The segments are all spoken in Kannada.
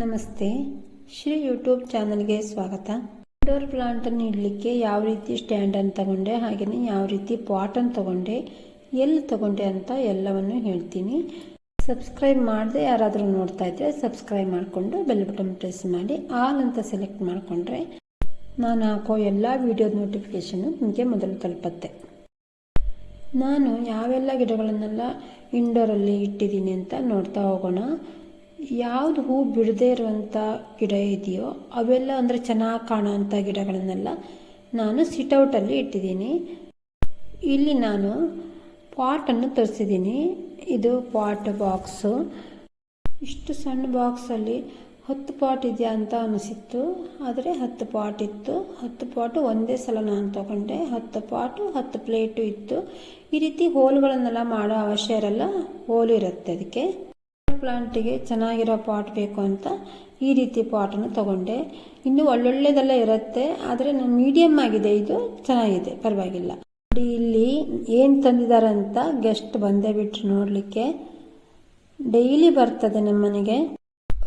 ನಮಸ್ತೆ. ಶ್ರೀ ಯೂಟ್ಯೂಬ್ ಚಾನಲ್ಗೆ ಸ್ವಾಗತ. ಇಂಡೋರ್ ಪ್ಲಾಂಟನ್ನು ಇಡಲಿಕ್ಕೆ ಯಾವ ರೀತಿ ಸ್ಟ್ಯಾಂಡನ್ನು ತಗೊಂಡೆ ಹಾಗೆಯೇ ಯಾವ ರೀತಿ ಪಾಟನ್ನು ತಗೊಂಡೆ, ಎಲ್ಲಿ ತಗೊಂಡೆ ಅಂತ ಎಲ್ಲವನ್ನು ಹೇಳ್ತೀನಿ. ಸಬ್ಸ್ಕ್ರೈಬ್ ಮಾಡದೆ ಯಾರಾದರೂ ನೋಡ್ತಾ ಇದ್ದರೆ ಸಬ್ಸ್ಕ್ರೈಬ್ ಮಾಡಿಕೊಂಡು ಬೆಲ್ ಬಟನ್ ಪ್ರೆಸ್ ಮಾಡಿ, ಆಲ್ ಅಂತ ಸೆಲೆಕ್ಟ್ ಮಾಡಿಕೊಂಡ್ರೆ ನಾನು ಹಾಕೋ ಎಲ್ಲ ವಿಡಿಯೋದ ನೋಟಿಫಿಕೇಷನ್ನು ನಿಮಗೆ ಮೊದಲು ತಲುಪತ್ತೆ. ನಾನು ಯಾವೆಲ್ಲ ಗಿಡಗಳನ್ನೆಲ್ಲ ಇಂಡೋರಲ್ಲಿ ಇಟ್ಟಿದ್ದೀನಿ ಅಂತ ನೋಡ್ತಾ ಹೋಗೋಣ. ಯಾವುದು ಹೂ ಬಿಡದೇ ಇರುವಂಥ ಗಿಡ ಇದೆಯೋ ಅವೆಲ್ಲ ಅಂದರೆ ಚೆನ್ನಾಗಿ ಕಾಣೋವಂಥ ಗಿಡಗಳನ್ನೆಲ್ಲ ನಾನು ಸಿಟೌಟಲ್ಲಿ ಇಟ್ಟಿದ್ದೀನಿ. ಇಲ್ಲಿ ನಾನು ಪಾಟನ್ನು ತರಿಸಿದ್ದೀನಿ. ಇದು ಪಾಟ್ ಬಾಕ್ಸು. ಇಷ್ಟು ಸಣ್ಣ ಬಾಕ್ಸಲ್ಲಿ ಹತ್ತು ಪಾಟ್ ಇದೆಯಾ ಅಂತ ಅನಿಸಿತ್ತು. ಆದರೆ ಹತ್ತು ಪಾಟ್ ಇತ್ತು. ಹತ್ತು ಪಾಟು ಒಂದೇ ಸಲ ನಾನು ತಗೊಂಡೆ. ಹತ್ತು ಪಾಟು, ಹತ್ತು ಪ್ಲೇಟು ಇತ್ತು. ಈ ರೀತಿ ಹೋಲ್ಗಳನ್ನೆಲ್ಲ ಮಾಡೋ ಅವಶ್ಯ ಇರಲ್ಲ. ಹೋಲ್ ಇರುತ್ತೆ ಅದಕ್ಕೆ. ಪ್ಲಾಂಟಿಗೆ ಚೆನ್ನಾಗಿರೋ ಪಾಟ್ ಬೇಕು ಅಂತ ಈ ರೀತಿ ಪಾಟನ್ನು ತಗೊಂಡೆ. ಇನ್ನು ಒಳ್ಳೊಳ್ಳೆದೆಲ್ಲ ಇರುತ್ತೆ, ಆದರೆ ಮೀಡಿಯಮ್ ಆಗಿದೆ, ಇದು ಚೆನ್ನಾಗಿದೆ, ಪರವಾಗಿಲ್ಲ. ನೋಡಿ, ಇಲ್ಲಿ ಏನು ತಂದಿದ್ದಾರೆ ಅಂತ ಗೆಸ್ಟ್ ಬಂದೇ ಬಿಟ್ರು ನೋಡಲಿಕ್ಕೆ. ಡೈಲಿ ಬರ್ತದೆ ನಮ್ಮನೆಗೆ.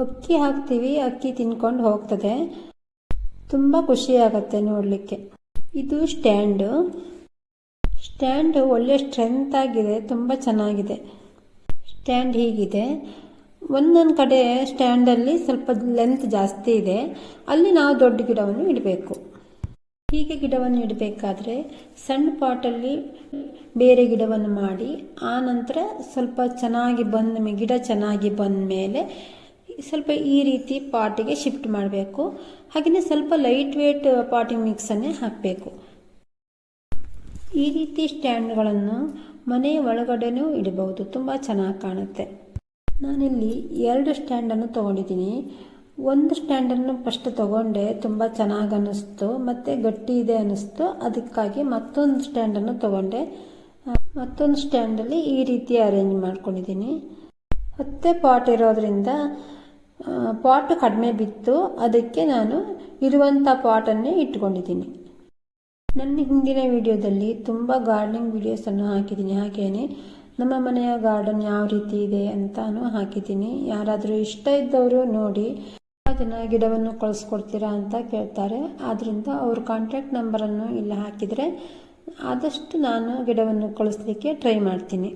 ಅಕ್ಕಿ ಹಾಕ್ತೀವಿ, ಅಕ್ಕಿ ತಿನ್ಕೊಂಡು ಹೋಗ್ತದೆ. ತುಂಬ ಖುಷಿ ಆಗುತ್ತೆ ನೋಡಲಿಕ್ಕೆ. ಇದು ಸ್ಟ್ಯಾಂಡು ಸ್ಟ್ಯಾಂಡು ಒಳ್ಳೆ ಸ್ಟ್ರೆಂತ್ ಆಗಿದೆ, ತುಂಬ ಚೆನ್ನಾಗಿದೆ. ಸ್ಟ್ಯಾಂಡ್ ಹೀಗಿದೆ. ಒಂದೊಂದು ಕಡೆ ಸ್ಟ್ಯಾಂಡಲ್ಲಿ ಸ್ವಲ್ಪ ಲೆಂತ್ ಜಾಸ್ತಿ ಇದೆ. ಅಲ್ಲಿ ನಾವು ದೊಡ್ಡ ಗಿಡವನ್ನು ಇಡಬೇಕು. ಹೀಗೆ ಗಿಡವನ್ನು ಇಡಬೇಕಾದ್ರೆ ಸಣ್ಣ ಪಾಟಲ್ಲಿ ಬೇರೆ ಗಿಡವನ್ನು ಮಾಡಿ, ಆ ನಂತರ ಸ್ವಲ್ಪ ಚೆನ್ನಾಗಿ ಬಂದ ಗಿಡ ಚೆನ್ನಾಗಿ ಬಂದ ಮೇಲೆ ಸ್ವಲ್ಪ ಈ ರೀತಿ ಪಾಟಿಗೆ ಶಿಫ್ಟ್ ಮಾಡಬೇಕು. ಹಾಗೆಯೇ ಸ್ವಲ್ಪ ಲೈಟ್ ವೇಟ್ ಪಾಟಿಂಗ್ ಮಿಕ್ಸನ್ನೇ ಹಾಕಬೇಕು. ಈ ರೀತಿ ಸ್ಟ್ಯಾಂಡ್ಗಳನ್ನು ಮನೆಯ ಒಳಗಡೆನೂ ಇಡಬಹುದು. ತುಂಬ ಚೆನ್ನಾಗಿ ಕಾಣುತ್ತೆ. ನಾನಿಲ್ಲಿ ಎರಡು ಸ್ಟ್ಯಾಂಡನ್ನು ತೊಗೊಂಡಿದ್ದೀನಿ. ಒಂದು ಸ್ಟ್ಯಾಂಡನ್ನು ಫಸ್ಟ್ ತೊಗೊಂಡೆ, ತುಂಬ ಚೆನ್ನಾಗಿ ಅನ್ನಿಸ್ತು, ಮತ್ತು ಗಟ್ಟಿ ಇದೆ ಅನ್ನಿಸ್ತು. ಅದಕ್ಕಾಗಿ ಮತ್ತೊಂದು ಸ್ಟ್ಯಾಂಡನ್ನು ತೊಗೊಂಡೆ. ಮತ್ತೊಂದು ಸ್ಟ್ಯಾಂಡಲ್ಲಿ ಈ ರೀತಿ ಅರೇಂಜ್ ಮಾಡ್ಕೊಂಡಿದ್ದೀನಿ. ಹತ್ತೆ ಪಾಟ್ ಇರೋದ್ರಿಂದ ಪಾಟ್ ಕಡಿಮೆ ಬಿತ್ತು. ಅದಕ್ಕೆ ನಾನು ಇರುವಂಥ ಪಾಟನ್ನೇ ಇಟ್ಕೊಂಡಿದ್ದೀನಿ. ನನ್ನ ಹಿಂದಿನ ವಿಡಿಯೋದಲ್ಲಿ ತುಂಬ ಗಾರ್ಡನಿಂಗ್ ವಿಡಿಯೋಸನ್ನು ಹಾಕಿದ್ದೀನಿ. ಹಾಗೆಯೇ ನಮ್ಮ ಮನೆಯ ಗಾರ್ಡನ್ ಯಾವ ರೀತಿ ಇದೆ ಅಂತಾನು ಹಾಕಿದ್ದೀನಿ. ಯಾರಾದರೂ ಇಷ್ಟ ಇದ್ದವರು ನೋಡಿ ಜನ ಗಿಡವನ್ನು ಕಳಿಸ್ಕೊಡ್ತೀರಾ ಅಂತ ಕೇಳ್ತಾರೆ. ಆದ್ದರಿಂದ ಅವ್ರ ಕಾಂಟ್ಯಾಕ್ಟ್ ನಂಬರನ್ನು ಇಲ್ಲಿ ಹಾಕಿದರೆ ಆದಷ್ಟು ನಾನು ಗಿಡವನ್ನು ಕಳಿಸ್ಲಿಕ್ಕೆ ಟ್ರೈ ಮಾಡ್ತೀನಿ.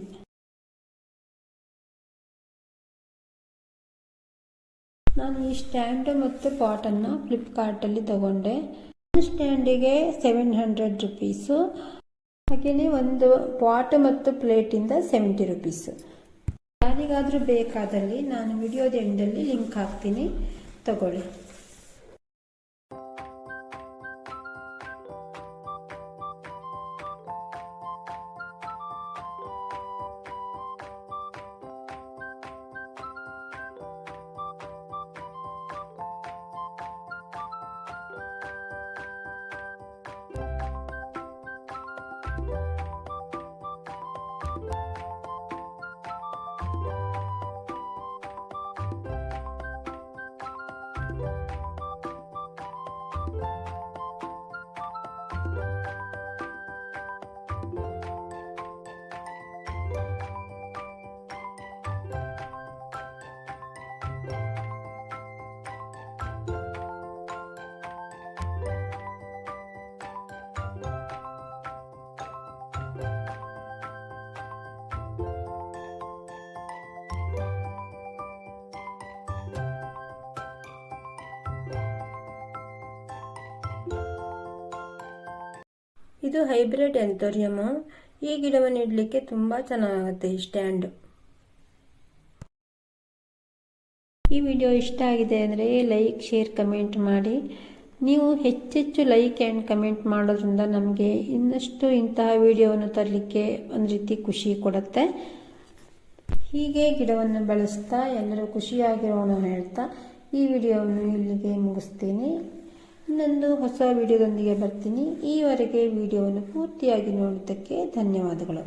ನಾನು ಈ ಸ್ಟ್ಯಾಂಡ್ ಮತ್ತು ಪಾಟನ್ನು ಫ್ಲಿಪ್ಕಾರ್ಟಲ್ಲಿ ತಗೊಂಡೆ. ಸ್ಟ್ಯಾಂಡಿಗೆ ಸೆವೆನ್ ಹಂಡ್ರೆಡ್ ರುಪೀಸು ಹಾಗೆಯೇ ಒಂದು ಪಾಟ್ ಮತ್ತು ಪ್ಲೇಟಿಂದ ಸೆವೆಂಟಿ ರುಪೀಸು ಯಾರಿಗಾದರೂ ಬೇಕಾದಲ್ಲಿ ನಾನು ವಿಡಿಯೋದ ಎಂಡಲ್ಲಿ ಲಿಂಕ್ ಹಾಕ್ತೀನಿ. ತಗೊಳ್ಳಿ. ಇದು ಹೈಬ್ರಿಡ್ ಎಂಥೋರಿಯಮ್ ಈ ಗಿಡವನ್ನು ಇಡಲಿಕ್ಕೆ ತುಂಬ ಚೆನ್ನಾಗುತ್ತೆ ಈ ಸ್ಟ್ಯಾಂಡ್. ಈ ವಿಡಿಯೋ ಇಷ್ಟ ಆಗಿದೆ ಅಂದರೆ ಲೈಕ್, ಶೇರ್, ಕಮೆಂಟ್ ಮಾಡಿ. ನೀವು ಹೆಚ್ಚೆಚ್ಚು ಲೈಕ್ ಆ್ಯಂಡ್ ಕಮೆಂಟ್ ಮಾಡೋದ್ರಿಂದ ನಮಗೆ ಇನ್ನಷ್ಟು ಇಂತಹ ವಿಡಿಯೋವನ್ನು ತರಲಿಕ್ಕೆ ಒಂದು ರೀತಿ ಖುಷಿ ಕೊಡುತ್ತೆ. ಹೀಗೆ ಗಿಡವನ್ನು ಬೆಳೆಸ್ತಾ ಎಲ್ಲರೂ ಖುಷಿಯಾಗಿರೋಣ ಹೇಳ್ತಾ ಈ ವಿಡಿಯೋವನ್ನು ಇಲ್ಲಿಗೆ ಮುಗಿಸ್ತೀನಿ. ಇನ್ನೊಂದು ಹೊಸ ವಿಡಿಯೋದೊಂದಿಗೆ ಬರ್ತೀನಿ. ಈವರೆಗೆ ವಿಡಿಯೋವನ್ನು ಪೂರ್ತಿಯಾಗಿ ನೋಡಿದ್ದಕ್ಕೆ ಧನ್ಯವಾದಗಳು.